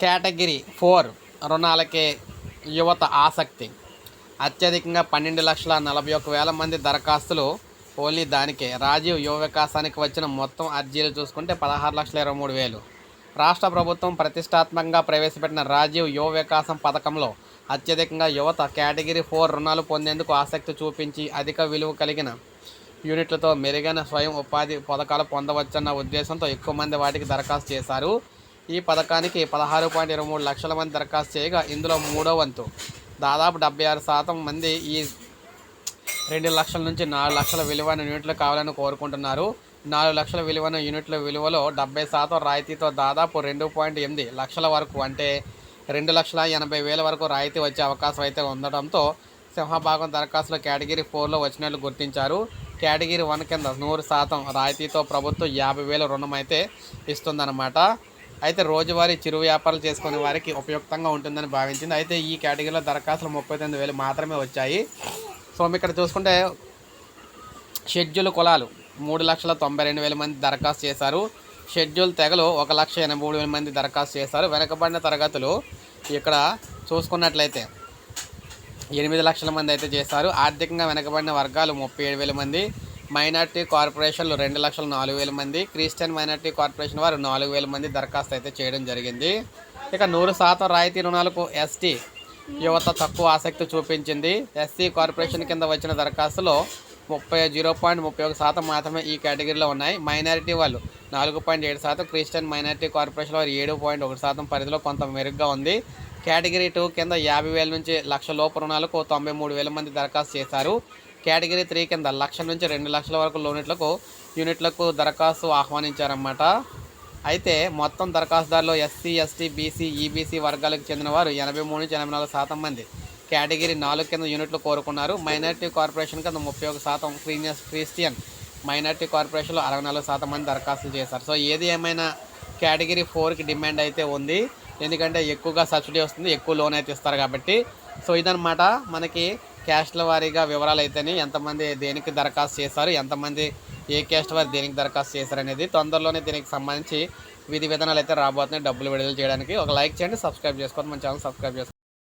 Category four రుణాలకే యువత ఆసక్తి. అత్యధికంగా పన్నెండు లక్షల నలభై ఒక వేల మంది దరఖాస్తులు ఓన్లీ దానికే. రాజీవ్ యువ వికాసానికి వచ్చిన మొత్తం అర్జీలు చూసుకుంటే పదహారు లక్షల ఇరవై మూడు వేలు. రాష్ట్ర ప్రభుత్వం ప్రతిష్టాత్మకంగా ప్రవేశపెట్టిన రాజీవ్ యువ వికాసం పథకంలో అత్యధికంగా యువత కేటగిరీ ఫోర్ రుణాలు పొందేందుకు ఆసక్తి చూపించి అధిక విలువ కలిగిన యూనిట్లతో మెరుగైన స్వయం ఉపాధి పథకాలు పొందవచ్చన్న ఉద్దేశంతో ఎక్కువ మంది వాటికి దరఖాస్తు చేశారు. ఈ పథకానికి పదహారు పాయింట్ ఇరవై మూడు లక్షల మంది దరఖాస్తు చేయగా ఇందులో మూడో వంతు. దాదాపు డెబ్బై ఆరు శాతం మంది ఈ రెండు లక్షల నుంచి నాలుగు లక్షల విలువైన యూనిట్లు కావాలని కోరుకుంటున్నారు. నాలుగు లక్షల విలువైన యూనిట్ల విలువలో డెబ్బై శాతం రాయితీతో దాదాపు రెండు పాయింట్ ఎనిమిది లక్షల వరకు అంటే రెండు లక్షల ఎనభై వేల వరకు రాయితీ వచ్చే అవకాశం అయితే ఉండటంతో సింహభాగం దరఖాస్తులు కేటగిరీ ఫోర్లో వచ్చినట్లు గుర్తించారు. కేటగిరీ వన్ కింద నూరు శాతం రాయితీతో ప్రభుత్వం యాభై వేల రుణం అయితే ఇస్తుందన్నమాట. అయితే రోజువారీ చిరు వ్యాపారాలు చేసుకునే వారికి ఉపయుక్తంగా ఉంటుందని భావించింది. అయితే ఈ కేటగిరీలో దరఖాస్తులు ముప్పై తొమ్మిది వేలు మాత్రమే వచ్చాయి. సో ఇక్కడ చూసుకుంటే షెడ్యూల్ కులాలు మూడు లక్షల తొంభై రెండు వేల మంది దరఖాస్తు చేశారు. షెడ్యూల్ తెగలు ఒక లక్ష ఎనభై మూడు వేల మంది దరఖాస్తు చేశారు. వెనకబడిన తరగతులు ఇక్కడ చూసుకున్నట్లయితే ఎనిమిది లక్షల మంది అయితే చేశారు. ఆర్థికంగా వెనకబడిన వర్గాలు ముప్పై ఏడు వేల మంది. మైనార్టీ కార్పొరేషన్లు రెండు లక్షల నాలుగు వేల మంది క్రిస్టియన్ మైనార్టీ కార్పొరేషన్ వారు నాలుగు వేల మంది దరఖాస్తు అయితే చేయడం జరిగింది. ఇక నూరు శాతం రాయితీ రుణాలకు ఎస్టీ యువత తక్కువ ఆసక్తి చూపించింది. ఎస్సీ కార్పొరేషన్ కింద వచ్చిన దరఖాస్తులో ముప్పై జీరో పాయింట్ ముప్పై ఒక శాతం మాత్రమే ఈ కేటగిరీలో ఉన్నాయి. మైనారిటీ వాళ్ళు నాలుగు పాయింట్ ఏడు శాతం క్రిస్టియన్ మైనారిటీ కార్పొరేషన్ వారు ఏడు పాయింట్ ఒకటి శాతం పరిధిలో కొంత మెరుగ్గా ఉంది. కేటగిరీ టూ కింద యాభై వేల నుంచి లక్ష లోపు రుణాలకు తొంభై మూడు వేల మంది దరఖాస్తు చేశారు. కేటగిరీ త్రీ కింద లక్ష నుంచి రెండు లక్షల వరకు లోనిట్లకు యూనిట్లకు దరఖాస్తు ఆహ్వానించారన్నమాట. అయితే మొత్తం దరఖాస్తుదారులు ఎస్సీ ఎస్టీ బీసీ ఈబీసీ వర్గాలకు చెందిన వారు ఎనభై మూడు నుంచి ఎనభై నాలుగు శాతం మంది. కేటగిరీ నాలుగు కింద యూనిట్లు కోరుకున్నారు. మైనారిటీ కార్పొరేషన్ కింద ముప్పై ఒక శాతం క్రీనియస్ క్రిస్టియన్. మైనారిటీ కార్పొరేషన్లో అరవై నాలుగు శాతం మంది దరఖాస్తులు చేశారు. సో ఏది ఏమైనా కేటగిరీ ఫోర్కి డిమాండ్ అయితే ఉంది. ఎందుకంటే ఎక్కువగా సబ్సిడీ వస్తుంది ఎక్కువ లోన్ అయితే ఇస్తారు కాబట్టి. సో ఇదనమాట మనకి క్యాస్ట్ల వారీగా వివరాలు అయితేనే ఎంతమంది దేనికి దరఖాస్తు చేశారు ఎంతమంది ఏ క్యాస్ట్ వారు దేనికి దరఖాస్తు చేశారు అనేది తొందరలోనే దీనికి సంబంధించి విధి విధానాలు అయితే రాబోతున్నాయి. డబ్బులు విడుదల చేయడానికి ఒక లైక్ చేయండి సబ్స్క్రైబ్ చేసుకోండి మన ఛానల్ సబ్స్క్రైబ్ చేసుకోండి.